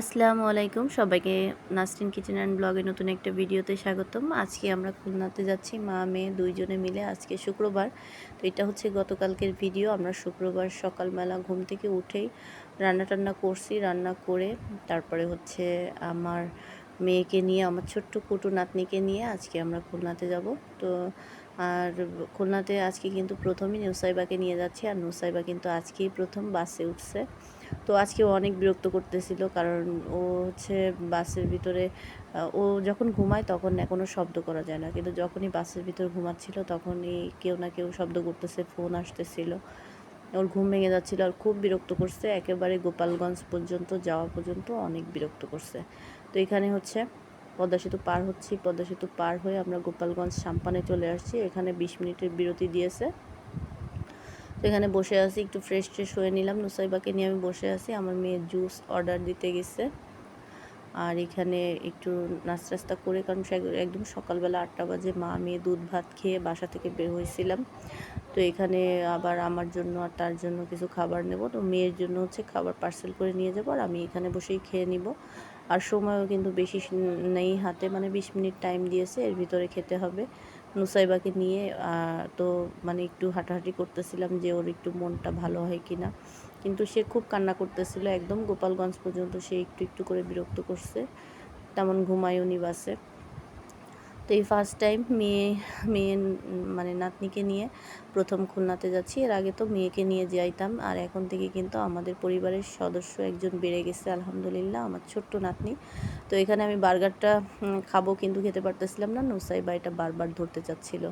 আসসালামু আলাইকুম। সবাইকে নাসরিন কিচেন অ্যান্ড ব্লগে নতুন একটা ভিডিওতে স্বাগতম। আজকে আমরা খুলনাতে যাচ্ছি, মা, মেয়ে দুইজনে মিলে আজকে শুক্রবার। তো এটা হচ্ছে গতকালকের ভিডিও। আমরা শুক্রবার সকালবেলা ঘুম থেকে উঠেই রান্না টান্না করছি, রান্না করে তারপরে হচ্ছে আমার মেয়েকে নিয়ে, আমার ছোট্ট কুটু নাতনিকে নিয়ে আজকে আমরা খুলনাতে যাব। তো আর খুলনাতে আজকে কিন্তু প্রথমই নুসাইবাকে নিয়ে যাচ্ছি। আর নুসাইবা কিন্তু আজকেই প্রথম বাসে উঠছে। তো আজকে অনেক বিরক্ত করতেছিল, কারণ ও হচ্ছে বাসের ভিতরে ও যখন ঘুমায় তখন না কোনো শব্দ করা যায় না, কিন্তু যখনই বাসের ভিতর ঘুমাচ্ছিল তখনই কেউ না কেউ শব্দ করতেছে, ফোন আসতেছিল। ওর ঘুম ভেঙে যাচ্ছিল আর খুব বিরক্ত করছে, একেবারে গোপালগঞ্জ পর্যন্ত যাওয়া পর্যন্ত অনেক বিরক্ত করছে। তো এখানে হচ্ছে পদ্মা সেতু পার হচ্ছি, পদ্মা সেতু পার হয়ে আমরা গোপালগঞ্জ সাম্পানে চলে আসছি, এখানে বিশ মিনিটের বিরতি দিয়েছে। তো এখানে বসে আছি, একটু ফ্রেশ ট্রেশ হয়ে নিলাম। নুসাইবাকে নিয়ে আমি বসে আছি। আমার মেয়ে জুস অর্ডার দিতে গেছে। আর এখানে একটু নাস্তা রাস্তা করে, কারণ একদম সকালবেলা আটটা বাজে। মা, মেয়ে দুধ ভাত খেয়ে বাসা থেকে বের হয়েছিলাম। তো এখানে আবার আমার জন্য আর তার জন্য কিছু খাবার নেব। তো মেয়ের জন্য হচ্ছে খাবার পার্সেল করে নিয়ে যাব আর আমি এখানে বসেই খেয়ে নিব। আর সময়ও কিন্তু বেশি নেই হাতে মানে বিশ মিনিট টাইম দিয়েছে, এর ভিতরে খেতে হবে। নুসাইবাকে নিয়ে তো মানে একটু হাঁটাহাঁটি করতেছিলাম যে ওর একটু মনটা ভালো হয় কি না কিন্তু সে খুব কান্না করতেছিল। একদম গোপালগঞ্জ পর্যন্ত সে একটু একটু করে বিরক্ত করছে। তেমন ঘুমায়নি বাসে। তো এই ফার্স্ট টাইম মেয়ে মেয়ে মানে নাতনিকে নিয়ে প্রথম খুলনাতে যাচ্ছি। এর আগে তো মেয়েকে নিয়ে যাইতাম আর এখন থেকে কিন্তু আমাদের পরিবারের সদস্য একজন বেড়ে গেছে, আলহামদুলিল্লাহ, আমার ছোট্ট নাতনি। তো এখানে আমি বার্গারটা খাব কিন্তু খেতে পারতেছিলাম না, নুসাই বা এটা বারবার ধরতে চাচ্ছিল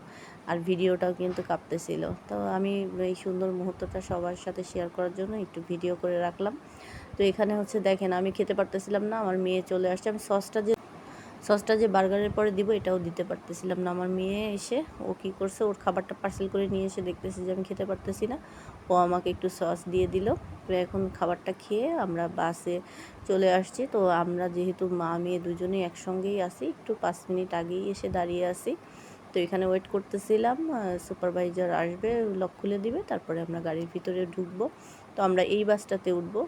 আর ভিডিওটাও কিন্তু কাঁপতেছিল। তো আমি এই সুন্দর মুহূর্তটা সবার সাথে শেয়ার করার জন্য একটু ভিডিও করে রাখলাম। তো এখানে হচ্ছে দেখেন, আমি খেতে পারতেছিলাম না, আমার মেয়ে চলে আসছে, আমি সসটা যে সসটা যে বার্গারের পরে দিব, এটাও দিতে পারতেছিলাম না। আমার মেয়ে এসে, ও কী করছে, ওর খাবারটা পার্সেল করে নিয়ে এসে দেখতেছি যে আমি খেতে পারতেছি না। ও আমাকে একটু সস দিয়ে দিল। এখন খাবারটা খেয়ে আমরা বাসে চলে আসছি। তো আমরা যেহেতু মা, মেয়ে দুজনেই একসঙ্গেই আসি একটু পাঁচ মিনিট আগেই এসে দাঁড়িয়ে আসি তো এখানে ওয়েট করতেছিলাম সুপারভাইজার আসবে লক খুলে দিবে, তারপরে আমরা গাড়ির ভিতরে ঢুকবো। তো আমরা এই বাসটাতে উঠবো।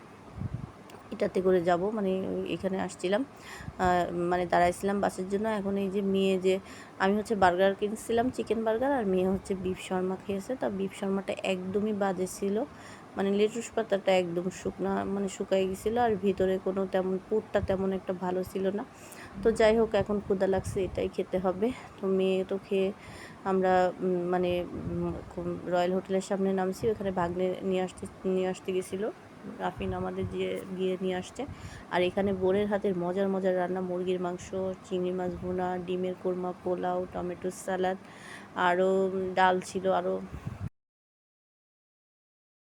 এটাতে করে যাব মানে এখানে আসছিলাম। মানে দাঁড়াইছিলাম বাসের জন্য। এখন এই যে মেয়ে যে, আমি হচ্ছে বার্গার কিনছিলাম, চিকেন বার্গার, আর মেয়ে হচ্ছে বিফ শর্মা খেয়েছে। তা বিফ শর্মাটা একদমই বাজে ছিল। মানে লেটুস পাতাটা একদম শুকনা মানে শুকাই গেছিল, আর ভিতরে কোনো তেমন, পুরটা তেমন একটা ভালো ছিল না। তো যাই হোক, এখন ক্ষুদা লাগছে, এটাই খেতে হবে। তো মেয়ে তো খেয়ে আমরা মানে রয়্যাল হোটেলের সামনে নামছি, ওখানে ভাগ্নে নিয়ে আসতে নিয়ে আসতে গেছিল। রাফিন আমাদের দিয়ে, গিয়ে নিয়ে আসছে। আর এখানে বোনের হাতের মজার মজার রান্না, মুরগির মাংস, চিংড়ি মাছ ভুনা, ডিমের কোরমা, পোলাও, টমেটো স্যালাড আরও ডাল ছিল, আরও